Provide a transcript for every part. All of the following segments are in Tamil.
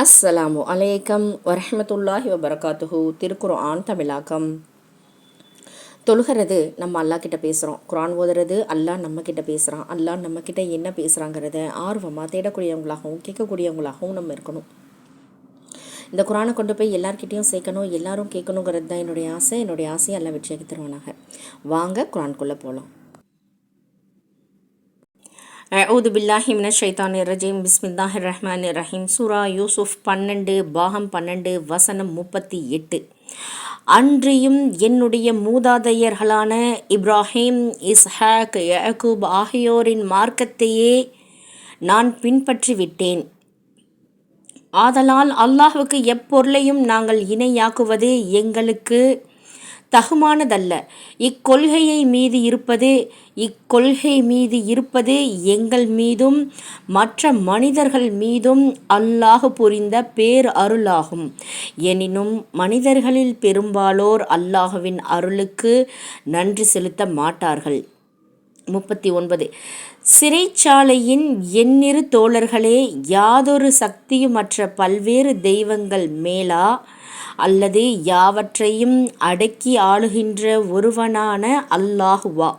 அஸ்ஸலாமு அலைக்கம் வரஹமத்துல்லாஹி வபரகாத்துஹு. திருக்குர்ஆன் தமிழாக்கம். தொழுகிறது நம்ம அல்லாஹ் கிட்ட பேசுகிறோம் குரான் ஓதுறது அல்லாஹ் நம்ம கிட்ட பேசுகிறான் அல்லாஹ் நம்ம கிட்ட என்ன பேசுகிறாங்கிறத ஆர்வமாக தேடக்கூடியவங்களாகவும் கேட்கக்கூடியவங்களாகவும் நம்ம இருக்கணும். இந்த குரானை கொண்டு போய் எல்லார்கிட்டேயும் சேர்க்கணும் எல்லாரும் கேட்கணுங்கிறது தான் என்னுடைய ஆசை. என்னுடைய ஆசையை எல்லாம் வெற்றியாக்கி தருவானாக. வாங்க குரான்குள்ளே போகலாம் அவுது பில்லாஹி மின ஷைத்தான் ரஜீம். பிஸ்மில்லாஹிர் ரஹ்மான் ரஹீம். சூரா யூசுஃப் பன்னெண்டு பாகம் பன்னெண்டு வசனம் முப்பத்தி எட்டு. அன்றியும் என்னுடைய மூதாதையர்களான இப்ராஹிம் இஸ்ஹாக் யகூப் ஆகியோரின் மார்க்கத்தையே நான் பின்பற்றிவிட்டேன். ஆதலால் அல்லாஹுக்கு எப்பொருளையும் நாங்கள் இணையாக்குவது எங்களுக்கு தகுமானதல்ல. இக்கொள்கையை மீது இருப்பது இக்கொள்கை மீது இருப்பது எங்கள் மீதும் மற்ற மனிதர்கள் மீதும் அல்லாஹ் புரிந்த பேர் அருளாகும். எனினும் மனிதர்களில் பெரும்பாலோர் அல்லாஹுவின் அருளுக்கு நன்றி செலுத்த மாட்டார்கள். முப்பத்தி ஒன்பது. சிறைச்சாலையின் எண்ணிரு தோழர்களே யாதொரு சக்தியுமற்ற பல்வேறு தெய்வங்கள் மேலா அல்லது யாவற்றையும் அடக்கி ஆளுகின்ற ஒருவனான அல்லாஹுவா.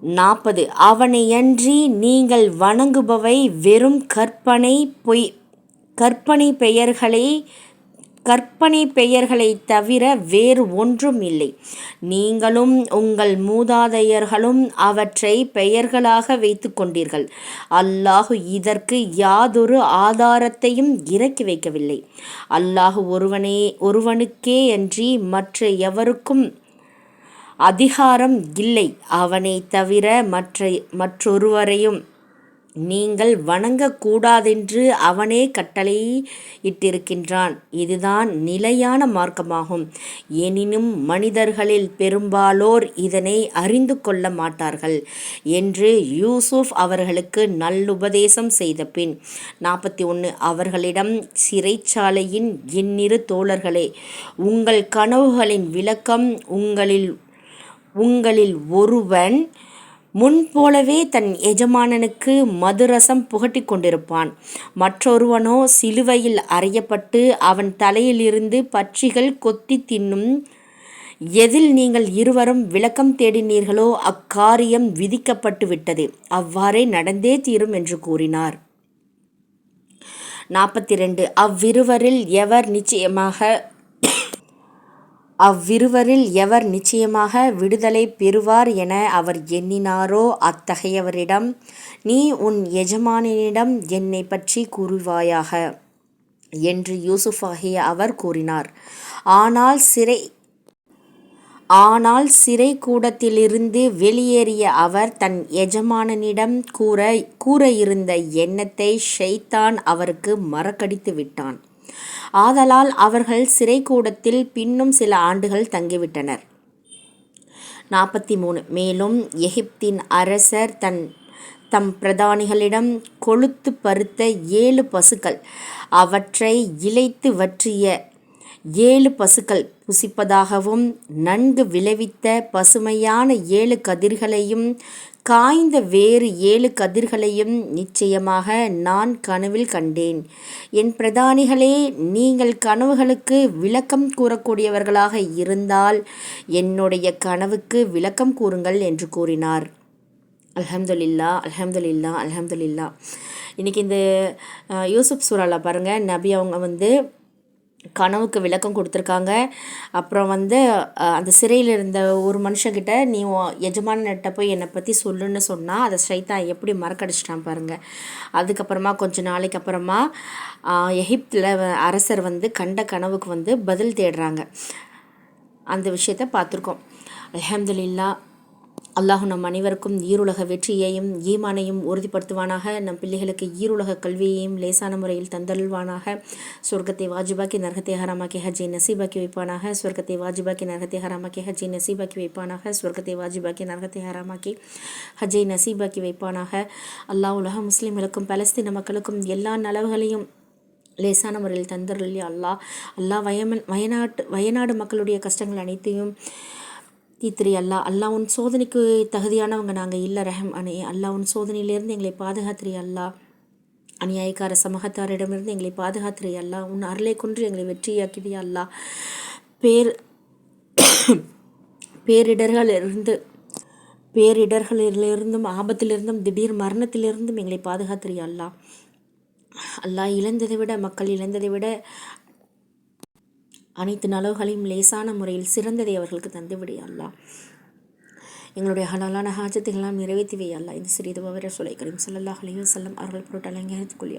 நாற்பது. அவனையன்றி நீங்கள் வணங்குபவை வெறும் கற்பனை பொய் கற்பனை பெயர்களை கற்பனை பெயர்களை தவிர வேறு ஒன்றும் இல்லை. நீங்களும் உங்கள் மூதாதையர்களும் அவற்றை பெயர்களாக வைத்து கொண்டீர்கள். அல்லாஹு இதற்கு யாதொரு ஆதாரத்தையும் இறக்கி வைக்கவில்லை. அல்லாஹு ஒருவனே ஒருவனுக்கே அன்றி மற்ற எவருக்கும் அதிகாரம் இல்லை. அவனை தவிர மற்ற மற்றொருவரையும் நீங்கள் வணங்கக்கூடாதென்று அவனே கட்டளை இட்டிருக்கின்றான் இதுதான் நிலையான மார்க்கமாகும். எனினும் மனிதர்களில் பெரும்பாலோர் இதனை அறிந்து கொள்ள மாட்டார்கள் என்று யூசுப் அவர்களுக்கு நல்லுபதேசம் செய்த பின் நாற்பத்தி ஒன்று அவர்களிடம் சிறைச்சாலையின் எண்ணிரு தோழர்களே உங்கள் கனவுகளின் விளக்கம் உங்களில் உங்களில் ஒருவன் முன்போலவே தன் எஜமானனுக்கு மதுரசம் புகட்டி கொண்டிருப்பான். மற்றொருவனோ சிலுவையில் அறையப்பட்டு அவன் தலையிலிருந்து பட்சிகள் கொத்தி தின்னும் எதில் நீங்கள் இருவரும் விளக்கம் தேடினீர்களோ அக்காரியம் விதிக்கப்பட்டு விட்டது. அவ்வாறே நடந்தே தீரும் என்று கூறினார். நாற்பத்தி ரெண்டு. அவ்விருவரில் எவர் நிச்சயமாக அவ்விருவரில் எவர் நிச்சயமாக விடுதலை பெறுவார் என அவர் எண்ணினாரோ அத்தகையவரிடம் நீ உன் எஜமானினிடம் என்னை பற்றி கூறுவாயாக என்று யூசுஃப் ஆகிய அவர் கூறினார். ஆனால் சிறை ஆனால் சிறை கூடத்திலிருந்து வெளியேறிய அவர் தன் எஜமானனிடம் கூற கூற இருந்த எண்ணத்தை ஷைத்தான் அவருக்கு மறக்கடித்து விட்டான் ஆதலால் அவர்கள் சிறைக்கூடத்தில் பின்னும் சில ஆண்டுகள் தங்கிவிட்டனர். நாற்பத்தி மூணு மேலும் எகிப்தின் அரசர் தன் தம் பிரதானிகளிடம் கொளுத்து பருத்த ஏழு பசுக்கள் அவற்றை இழைத்து வற்றிய ஏழு பசுக்கள் புசிப்பதாகவும் நன்கு விளைவித்த பசுமையான ஏழு கதிர்களையும் காய்ந்த வேறு ஏழு கதிர்களையும் நிச்சயமாக நான் கனவில் கண்டேன். என் பிரதானிகளே நீங்கள் கனவுகளுக்கு விளக்கம் கூறக்கூடியவர்களாக இருந்தால் என்னுடைய கனவுக்கு விளக்கம் கூறுங்கள் என்று கூறினார். அலமதுல்லா அலமதுல்லா அலமதுல்லா இன்றைக்கி இந்த யூசுப் சூறாவில் பாருங்கள் நபி அவங்க வந்து கனவுக்கு விளக்கம் கொடுத்துருக்காங்க. அப்புறம் வந்து அந்த சிறையில் இருந்த ஒரு மனுஷங்கிட்ட நீ எஜமான்கிட்ட போய் என்னை பற்றி சொல்லுன்னு சொன்னால் அதை ஸ்ட்ரைத்தான் எப்படி மறக்கடிச்சிட்டான் பாருங்கள் அதுக்கப்புறமா கொஞ்ச நாளைக்கு அப்புறமா எகிப்தில் அரசர் வந்து கண்ட கனவுக்கு வந்து பதில் தேடுறாங்க. அந்த விஷயத்த பார்த்துருக்கோம். அலமதுல்லா அல்லாஹு நம் அனைவருக்கும் ஈருலக வெற்றியையும் ஈமானையும் உறுதிப்படுத்துவானாக. நம் பிள்ளைகளுக்கு ஈருலக கல்வியையும் லேசான முறையில் தந்தல்வானாக சொர்க்கத்தை வாஜிபாக்கி நரகத்தை ஹராமாக்கி ஹஜ்ஜை நசீபாக்கி வைப்பானாக. சொர்க்கத்தை வாஜிபாக்கி நரகத்தை ஹராமாக்கி ஹஜ்ஜை நசீபாக்கி வைப்பானாக. சொர்க்கத்தை வாஜிபாக்கி நரகத்தை ஹராமாக்கி ஹஜ்ஜை நசீபாக்கி வைப்பானாக. அல்லாஹ் உலக முஸ்லீம்களுக்கும் பலஸ்தீன மக்களுக்கும் எல்லா நலவுகளையும் லேசான முறையில் தந்தருள் அல்லாஹ். அல்லாஹ் வயமன் வயநாட்டு வயநாடு மக்களுடைய கஷ்டங்கள் அனைத்தையும் தீத்திரி அல்லா அல்லா உன் சோதனைக்கு தகுதியானவங்க நாங்கள் இல்லை ரஹம் அனே. அல்லா உன் சோதனையிலேருந்து எங்களை பாதுகாத்திரி அல்லா அநியாயக்கார சமூகத்தாரிடமிருந்து எங்களை பாதுகாத்திரி அல்லா உன் அருளை கொன்று எங்களை வெற்றியாக்கிறியா அல்லா பேர் பேரிடர்களிலிருந்து பேரிடர்களிலிருந்தும் ஆபத்திலிருந்தும் திடீர் மரணத்திலிருந்தும் எங்களை பாதுகாத்திரி அல்லா அல்லாஹ் இழந்ததை விட மக்கள் இழந்ததை விட அனைத்து நலவுகளையும் லேசான முறையில் சிறந்ததை அவர்களுக்கு தந்துவிடு அல்லா எங்களுடைய ஹலாலான ஹாஜத்துகளெல்லாம் நிறைவேற்றி வையல்லா இந்த சிறிது வர சுலை கரீம் சல்லாஹ் அலைய செல்லம் அவர்கள் பொருட்டு அலங்கரித்துக் கொள்ளி